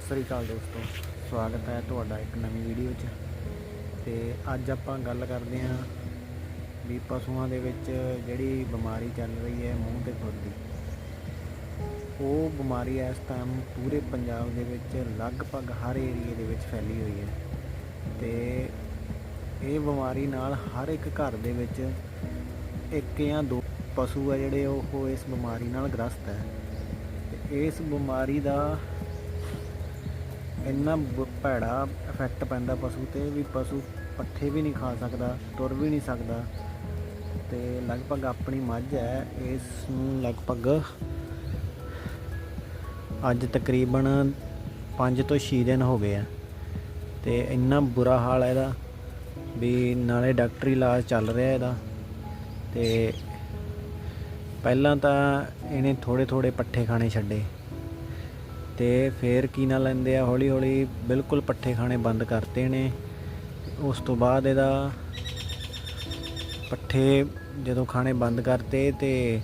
ਸਤਿ ਸ੍ਰੀ ਅਕਾਲ ਦੋਸਤੋ, ਸਵਾਗਤ ਹੈ ਤੁਹਾਡਾ ਇੱਕ ਨਵੀਂ ਵੀਡੀਓ 'ਚ। ਤੇ ਅੱਜ ਆਪਾਂ ਗੱਲ ਕਰਦੇ ਹਾਂ ਵੀ ਪਸ਼ੂਆਂ ਦੇ ਵਿੱਚ ਜਿਹੜੀ ਬਿਮਾਰੀ ਚੱਲ ਰਹੀ ਹੈ ਮੂੰਹ ਤੇ ਖੁਰ ਦੀ, ਉਹ ਬਿਮਾਰੀ ਇਸ ਟਾਈਮ ਪੂਰੇ ਪੰਜਾਬ ਦੇ ਵਿੱਚ ਲਗਭਗ ਹਰ ਏਰੀਏ ਦੇ ਵਿੱਚ ਫੈਲੀ ਹੋਈ ਹੈ। ਤੇ ਇਹ ਬਿਮਾਰੀ ਨਾਲ ਹਰ ਇੱਕ ਘਰ ਦੇ ਵਿੱਚ ਇੱਕ ਜਾਂ ਦੋ ਪਸ਼ੂ ਆ ਜਿਹੜੇ, ਉਹ ਇਸ ਬਿਮਾਰੀ ਨਾਲ ਗ੍ਰਸਤ ਹੈ। ਤੇ ਇਸ ਬਿਮਾਰੀ ਦਾ ਇੰਨਾ ਬ- ਭੈੜਾ ਇਫੈਕਟ ਪੈਂਦਾ ਪਸ਼ੂ ਤੇ ਵੀ ਪਸ਼ੂ ਪੱਠੇ ਵੀ ਨਹੀਂ ਖਾ ਸਕਦਾ, ਤੁਰ ਵੀ ਨਹੀਂ ਸਕਦਾ। ਤੇ ਲਗਭਗ ਆਪਣੀ ਮੱਝ ਹੈ, ਇਸ ਨੂੰ ਲਗਭਗ ਅੱਜ ਤਕਰੀਬਨ 5 ਤੋਂ 6 ਦਿਨ ਹੋ ਗਏ ਆ। ਤੇ ਇੰਨਾ ਬੁਰਾ ਹਾਲ ਹੈ ਇਹਦਾ ਵੀ ਨਾਲੇ ਡਾਕਟਰੀ ਇਲਾਜ ਚੱਲ ਰਿਹਾ ਇਹਦਾ। ਤੇ ਪਹਿਲਾਂ ਤਾਂ ਇਹਨੇ ਥੋੜੇ ਥੋੜੇ ਪੱਠੇ ਖਾਣੇ ਛੱਡੇ। ਤੇ ਫੇਰ ਕੀ ਨਾ ਲੈਂਦੇ ਆ, ਹੌਲੀ ਹੌਲੀ ਬਿਲਕੁਲ ਪੱਠੇ ਖਾਣੇ ਬੰਦ ਕਰਤੇ ਨੇ। ਉਸ ਤੋਂ ਬਾਅਦ ਇਹਦਾ ਪੱਠੇ ਜਦੋਂ ਖਾਣੇ ਬੰਦ ਕਰਤੇ ਤੇ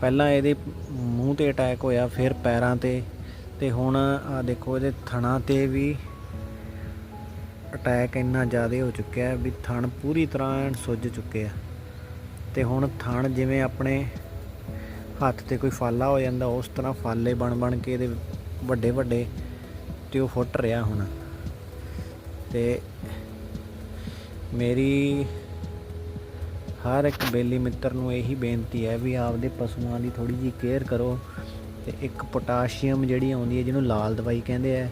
ਪਹਿਲਾਂ ਇਹਦੇ ਮੂੰਹ ਤੇ ਅਟੈਕ ਹੋਇਆ, ਫਿਰ ਪੈਰਾਂ ਤੇ। ਤੇ ਹੁਣ ਆ ਦੇਖੋ ਇਹਦੇ ਥਣਾ ਤੇ ਵੀ ਅਟੈਕ ਇੰਨਾ ਜ਼ਿਆਦਾ ਹੋ ਚੁੱਕਿਆ ਹੈ ਵੀ ਥਣ ਪੂਰੀ ਤਰ੍ਹਾਂ ਸੁੱਜ ਚੁੱਕੇ ਆ। ਤੇ ਹੁਣ ਥਣ ਜਿਵੇਂ ਆਪਣੇ ਹੱਥ ਤੇ ਕੋਈ ਫਾਲਾ ਹੋ ਜਾਂਦਾ, ਉਸ ਤਰ੍ਹਾਂ ਫਾਲੇ ਬਣ ਬਣ ਕੇ ਇਹਦੇ ਵੱਡੇ ਵੱਡੇ ਤੇ ਉਹ ਫੁੱਟ ਰਿਹਾ ਹੁਣ। ਤੇ ਮੇਰੀ ਹਰ ਇੱਕ ਬੇਲੀ ਮਿੱਤਰ ਨੂੰ ਇਹੀ ਬੇਨਤੀ ਹੈ ਵੀ ਆਪਦੇ ਪਸ਼ੂਆਂ ਦੀ ਥੋੜੀ ਜੀ ਕੇਅਰ ਕਰੋ ਤੇ ਇੱਕ ਪੋਟਾਸ਼ੀਅਮ ਜਿਹੜੀ ਆਉਂਦੀ ਹੈ, ਜਿਹਨੂੰ ਲਾਲ ਦਵਾਈ ਕਹਿੰਦੇ ਆ,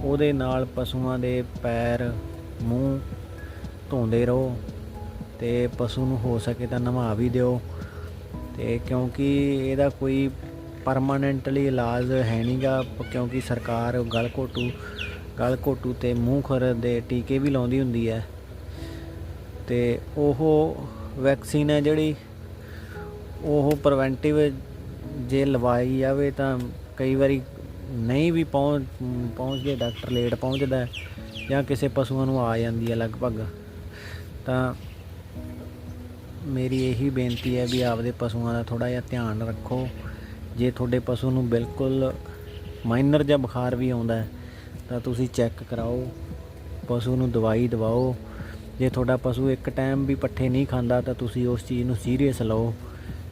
ਉਹਦੇ ਨਾਲ ਪਸ਼ੂਆਂ ਦੇ ਪੈਰ, ਮੂੰਹ ਧੋਂਦੇ ਰਹੋ ਤੇ ਪਸ਼ੂ ਨੂੰ ਹੋ ਸਕੇ ਤਾਂ ਨਵਾ ਵੀ ਦਿਓ। ਤੇ ਕਿਉਂਕਿ ਇਹਦਾ ਕੋਈ ਪਰਮਾਨੈਂਟਲੀ ਇਲਾਜ ਹੈ ਨਹੀਂਗਾ ਕਿਉਂਕਿ ਸਰਕਾਰ ਗਲ ਘੋਟੂ ਗਲ ਘੋਟੂ ਤੇ ਮੂੰਹ ਖੁਰ ਦੇ ਟੀਕੇ ਵੀ ਲਾਉਂਦੀ ਹੁੰਦੀ ਹੈ। ਤੇ ਉਹ ਵੈਕਸੀਨ ਹੈ ਜਿਹੜੀ, ਉਹ ਪ੍ਰੀਵੈਂਟਿਵ ਜੇ ਲਵਾਈ ਜਾਵੇ ਤਾਂ ਕਈ ਵਾਰੀ ਨਹੀਂ ਵੀ ਪਹੁੰਚ, ਪਹੁੰਚਦੇ, ਡਾਕਟਰ ਲੇਟ ਪਹੁੰਚਦਾ ਜਾਂ ਕਿਸੇ ਪਸ਼ੂਆਂ ਨੂੰ ਆ ਜਾਂਦੀ ਹੈ ਲਗਭਗ। ਤਾਂ ਮੇਰੀ ਇਹੀ ਬੇਨਤੀ ਹੈ ਵੀ ਆਪਦੇ ਪਸ਼ੂਆਂ ਦਾ ਥੋੜਾ ਜਿਹਾ ਧਿਆਨ ਰੱਖੋ। ਜੇ ਤੁਹਾਡੇ ਪਸ਼ੂ ਨੂੰ ਬਿਲਕੁਲ ਮਾਈਨਰ ਜਾਂ ਬੁਖਾਰ ਵੀ ਆਉਂਦਾ ਤਾਂ ਤੁਸੀਂ ਚੈੱਕ ਕਰਾਓ, ਪਸ਼ੂ ਨੂੰ ਦਵਾਈ ਦਿਵਾਓ। ਜੇ ਤੁਹਾਡਾ ਪਸ਼ੂ ਇੱਕ ਟਾਈਮ ਵੀ ਪੱਠੇ ਨਹੀਂ ਖਾਂਦਾ, ਤਾਂ ਤੁਸੀਂ ਉਸ ਚੀਜ਼ ਨੂੰ ਸੀਰੀਅਸ ਲਓ।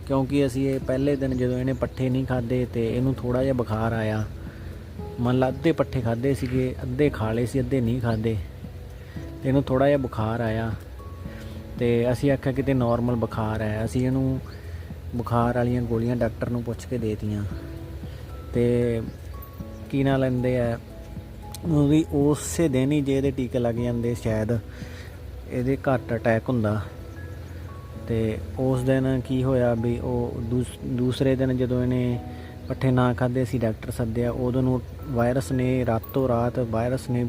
ਕਿਉਂਕਿ ਅਸੀਂ ਇਹ ਪਹਿਲੇ ਦਿਨ ਜਦੋਂ ਇਹਨੇ ਪੱਠੇ ਨਹੀਂ ਖਾਦੇ ਤੇ ਇਹਨੂੰ ਥੋੜਾ ਜਿਹਾ ਬੁਖਾਰ ਆਇਆ। ਮੰਨ ਲਾ ਅੱਧੇ ਪੱਠੇ ਖਾਦੇ ਸੀਗੇ, ਅੱਧੇ ਖਾ ਲਏ ਸੀ, ਅੱਧੇ ਨਹੀਂ ਖਾਦੇ ਤੇ ਇਹਨੂੰ ਥੋੜਾ ਜਿਹਾ ਬੁਖਾਰ ਆਇਆ। ਤੇ ਅਸੀਂ ਆਖਿਆ ਕਿਤੇ ਨਾਰਮਲ ਬੁਖਾਰ ਹੈ। ਅਸੀਂ ਇਹਨੂੰ ਬੁਖਾਰ ਵਾਲੀਆਂ ਗੋਲੀਆਂ ਡਾਕਟਰ ਨੂੰ ਪੁੱਛ ਕੇ ਦੇਤੀਆਂ। ਤੇ ਕੀ ਨਾ ਲੈਂਦੇ ਆ? ਉਹ ਵੀ ਉਸੇ ਦਿਨ ਹੀ ਜੇ ਇਹਦੇ ਟੀਕੇ ਲੱਗ ਜਾਂਦੇ ਸ਼ਾਇਦ। ਇਹਦੇ ਘੱਟ ਅਟੈਕ ਹੁੰਦਾ। ਤੇ ਉਸ ਦਿਨ ਕੀ ਹੋਇਆ ਵੀ ਉਹ ਦੂਸ- ਦੂਸਰੇ ਦਿਨ ਜਦੋਂ ਇਹਨੇ ਪੱਠੇ ਨਾ ਖਾਦੇ ਸੀ ਡਾਕਟਰ ਸੱਦਿਆ, ਉਦੋਂ ਨੂੰ ਵਾਇਰਸ ਨੇ ਰਾਤੋਂ ਰਾਤ ਵਾਇਰਸ ਨੇ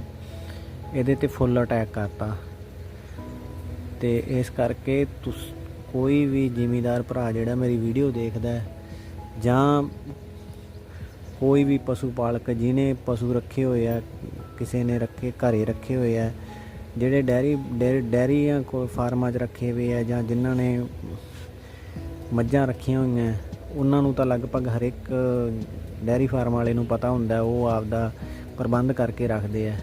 ਇਹਦੇ ਤੇ ਫੁੱਲ ਅਟੈਕ ਕਰਤਾ। ਤੇ ਇਸ ਕਰਕੇ ਤੁਸ ਕੋਈ ਵੀ ਜ਼ਿਮੀਦਾਰ ਭਰਾ ਜਿਹੜਾ ਮੇਰੀ ਵੀਡੀਓ ਦੇਖਦਾ ਹੈ ਜਾਂ ਕੋਈ ਵੀ ਪਸ਼ੂ ਪਾਲਕ ਜਿਹਨੇ ਪਸ਼ੂ ਰੱਖੇ ਹੋਏ ਆ, ਕਿਸੇ ਨੇ ਰੱਖੇ, ਘਰੇ ਰੱਖੇ ਹੋਏ ਆ, ਜਿਹੜੇ ਡੈਰੀ ਡੈਰੀ- ਡੈਰੀਆਂ ਕੋਈ ਫਾਰਮਾਂ 'ਚ ਰੱਖੇ ਹੋਏ ਆ ਜਾਂ ਜਿਨ੍ਹਾਂ ਨੇ ਮੱਝਾਂ ਰੱਖੀਆਂ ਹੋਈਆਂ, ਉਹਨਾਂ ਨੂੰ ਤਾਂ ਲਗਭਗ ਹਰ ਇੱਕ ਡੈਰੀ ਫਾਰਮ ਵਾਲੇ ਨੂੰ ਪਤਾ ਹੁੰਦਾ, ਉਹ ਆਪਦਾ ਪ੍ਰਬੰਧ ਕਰਕੇ ਰੱਖਦੇ ਆ।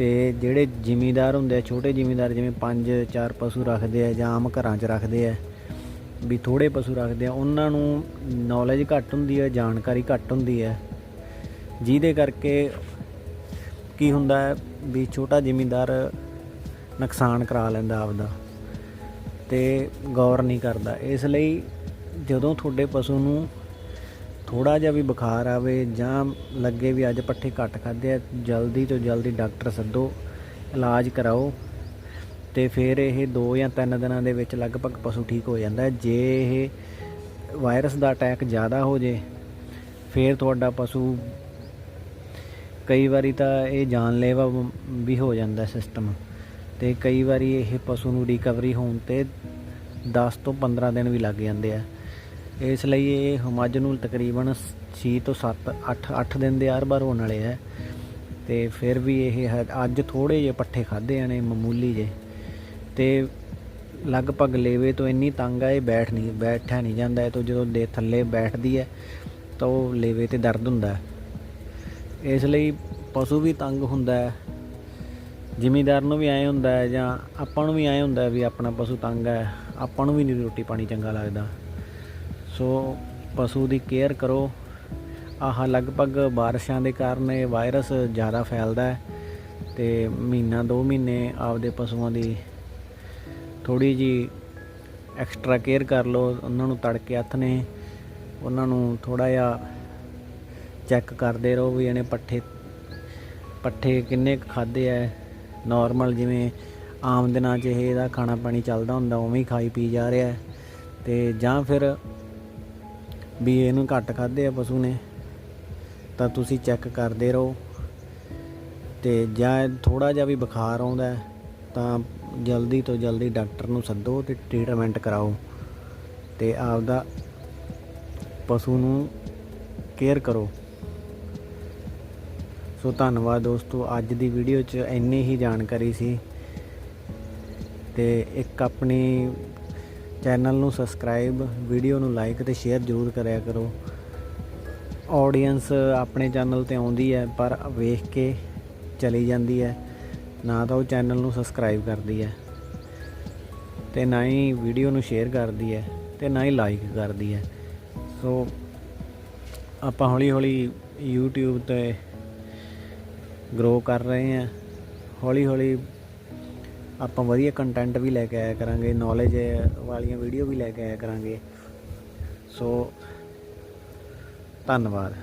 ਤੇ ਜਿਹੜੇ ਜ਼ਿਮੀਦਾਰ ਹੁੰਦੇ ਆ, ਛੋਟੇ ਜ਼ਿਮੀਦਾਰ ਜਿਵੇਂ 5 4 ਪਸ਼ੂ ਰੱਖਦੇ ਆ ਜਾਂ ਆਮ ਘਰਾਂ 'ਚ ਰੱਖਦੇ ਆ, ਵੀ ਥੋੜੇ ਪਸ਼ੂ ਰੱਖਦੇ ਆ, ਉਹਨਾਂ ਨੂੰ ਨੌਲੇਜ ਘੱਟ ਹੁੰਦੀ ਹੈ ਜਾਣਕਾਰੀ ਘੱਟ ਹੁੰਦੀ ਹੈ ਜਿਹਦੇ ਕਰਕੇ ਕੀ ਹੁੰਦਾ ਹੈ ਵੀ ਛੋਟਾ ਜ਼ਿਮੀਂਦਾਰ ਨੁਕਸਾਨ ਕਰਾ ਲੈਂਦਾ ਆਪਦਾ ਤੇ ਗੌਰ ਨਹੀਂ ਕਰਦਾ। ਇਸ ਲਈ ਜਦੋਂ ਤੁਹਾਡੇ ਪਸ਼ੂ ਨੂੰ ਥੋੜਾ ਜਿਹਾ ਵੀ ਬੁਖਾਰ ਆਵੇ ਜਾਂ ਲੱਗੇ ਵੀ ਅੱਜ ਪੱਠੇ ਘੱਟ ਖਾਦੇ ਆ, ਜਲਦੀ ਤੋਂ ਜਲਦੀ ਡਾਕਟਰ ਸੱਦੋ, ਇਲਾਜ ਕਰਾਓ। ਤੇ ਫਿਰ ਇਹ 2 ਜਾਂ 3 ਦਿਨਾਂ ਦੇ ਵਿੱਚ ਲਗਭਗ ਪਸ਼ੂ ਠੀਕ ਹੋ ਜਾਂਦਾ ਹੈ। ਜੇ ਇਹ ਵਾਇਰਸ ਦਾ ਅਟੈਕ ਜ਼ਿਆਦਾ ਹੋ ਜੇ, ਫਿਰ ਤੁਹਾਡਾ ਪਸ਼ੂ ਕਈ ਵਾਰੀ ਤਾਂ ਇਹ ਜਾਨਲੇਵਾ ਵੀ ਹੋ ਜਾਂਦਾ ਸਿਸਟਮ ਤੇ ਕਈ ਵਾਰੀ ਇਹ ਪਸ਼ੂ ਨੂੰ ਰਿਕਵਰੀ ਹੋਣ ਤੇ 10 ਤੋਂ 15 ਦਿਨ ਵੀ ਲੱਗ ਜਾਂਦੇ ਆ। ਇਸ ਲਈ ਇਹ ਮੱਝ ਨੂੰ ਤਕਰੀਬਨ 6 ਤੋਂ 7 8 8 ਦਿਨ ਦੇ ਆਰ-ਬਾਰ ਹੋਣ ਵਾਲੇ ਆ। ਤੇ ਫਿਰ ਵੀ ਇਹ ਅੱਜ ਥੋੜੇ ਜਿਹੇ ਪੱਠੇ ਖਾਦੇ ਨੇ ਮਾਮੂਲੀ ਜੇ ਤੇ ਲਗਭਗ ਲੇਵੇ ਤੋਂ ਇੰਨੀ ਤੰਗ ਆ, ਇਹ ਬੈਠ ਨਹੀਂ, ਬੈਠਿਆ ਨਹੀਂ ਜਾਂਦਾ। ਇਹ ਤੋਂ ਜਦੋਂ ਦੇ ਥੱਲੇ ਬੈਠਦੀ ਹੈ, ਤਾਂ ਉਹ ਲੇਵੇ ਤੇ ਦਰਦ ਹੁੰਦਾ ਇਸ ਲਈ ਪਸ਼ੂ ਵੀ ਤੰਗ ਹੁੰਦਾ ਹੈ। ਜ਼ਿਮੀਦਾਰ ਨੂੰ ਵੀ ਐਂ ਹੁੰਦਾ ਹੈ ਜਾਂ ਆਪਾਂ ਨੂੰ ਵੀ ਐਂ ਹੁੰਦਾ ਵੀ ਆਪਣਾ ਪਸ਼ੂ ਤੰਗ ਹੈ। ਆਪਾਂ ਨੂੰ ਵੀ ਨਹੀਂ ਰੋਟੀ ਪਾਣੀ ਚੰਗਾ ਲੱਗਦਾ। ਸੋ ਪਸ਼ੂ ਦੀ ਕੇਅਰ ਕਰੋ ਆਹ ਲਗਭਗ ਬਾਰਿਸ਼ਾਂ ਦੇ ਕਾਰਨ ਇਹ ਵਾਇਰਸ ਜ਼ਿਆਦਾ ਫੈਲਦਾ ਹੈ ਤੇ ਮਹੀਨਾ, ਦੋ ਮਹੀਨੇ ਆਪਦੇ ਪਸ਼ੂਆਂ ਦੀ ਥੋੜੀ ਜੀ ਐਕਸਟਰਾ ਕੇਅਰ ਕਰ ਲਓ ਉਹਨਾਂ ਨੂੰ ਤੜਕੇ ਹੱਥ ਨੇ, ਉਹਨਾਂ ਨੂੰ ਥੋੜਾ ਜਿਹਾ ਚੈੱਕ ਕਰਦੇ ਰਹੋ ਵੀ ਇਹਨੇ ਪੱਠੇ ਪੱਠੇ ਕਿੰਨੇ ਕੁ ਖਾਦੇ ਐ ਨਾਰਮਲ ਜਿਵੇਂ ਆਮ ਦਿਨਾਂ 'ਚ ਇਹਦਾ ਖਾਣਾ ਪਾਣੀ ਚੱਲਦਾ ਹੁੰਦਾ, ਉਵੇਂ ਹੀ ਖਾਈ ਪੀ ਜਾ ਰਿਹਾ ਹੈ। ਤੇ ਜਾਂ ਫਿਰ ਵੀ ਇਹਨੂੰ ਘੱਟ ਖਾਦੇ ਆ ਪਸ਼ੂ ਨੇ, ਤਾਂ ਤੁਸੀਂ ਚੈੱਕ ਕਰਦੇ ਰਹੋ। ਤੇ ਜਾਂ ਥੋੜਾ ਜਿਹਾ ਵੀ ਬੁਖਾਰ ਆਉਂਦਾ ਤਾਂ ਜਲਦੀ ਤੋਂ ਜਲਦੀ ਡਾਕਟਰ ਨੂੰ ਸੱਦੋ ਤੇ ਟ੍ਰੀਟਮੈਂਟ ਕਰਾਓ। ਤੇ ਆਪਦਾ ਪਸ਼ੂ ਨੂੰ ਕੇਅਰ ਕਰੋ। ਸੋ ਧੰਨਵਾਦ ਦੋਸਤੋ, ਅੱਜ ਦੀ ਵੀਡੀਓ 'ਚ ਇੰਨੀ ਹੀ ਜਾਣਕਾਰੀ ਸੀ। ਤੇ ਇੱਕ ਆਪਣੀ ਚੈਨਲ ਨੂੰ ਸਬਸਕ੍ਰਾਈਬ, ਵੀਡੀਓ ਨੂੰ ਲਾਈਕ ਤੇ ਸ਼ੇਅਰ ਜ਼ਰੂਰ ਕਰਿਆ ਕਰੋ। ਆਡੀਅנס ਆਪਣੇ ਚੈਨਲ ਤੇ ਆਉਂਦੀ ਹੈ, ਪਰ ਵੇਖ ਕੇ ਚਲੀ ਜਾਂਦੀ ਹੈ। ਨਾ ਤਾਂ ਉਹ ਚੈਨਲ ਨੂੰ ਸਬਸਕ੍ਰਾਈਬ ਕਰਦੀ ਹੈ ਤੇ ਨਾ ਹੀ ਵੀਡੀਓ ਨੂੰ ਸ਼ੇਅਰ ਕਰਦੀ ਹੈ ਤੇ ਨਾ ਹੀ ਲਾਈਕ ਕਰਦੀ ਹੈ। ਸੋ ਆਪਾਂ ਹੌਲੀ ਹੌਲੀ YouTube ਤੇ ਗਰੋ ਕਰ ਰਹੇ ਹਾਂ। ਹੌਲੀ ਹੌਲੀ ਆਪਾਂ ਵਧੀਆ ਕੰਟੈਂਟ ਵੀ ਲੈ ਕੇ ਆਇਆ ਕਰਾਂਗੇ ਨੌਲੇਜ ਵਾਲੀਆਂ ਵੀਡੀਓ ਵੀ ਲੈ ਕੇ ਆਇਆ ਕਰਾਂਗੇ। ਸੋ ਧੰਨਵਾਦ।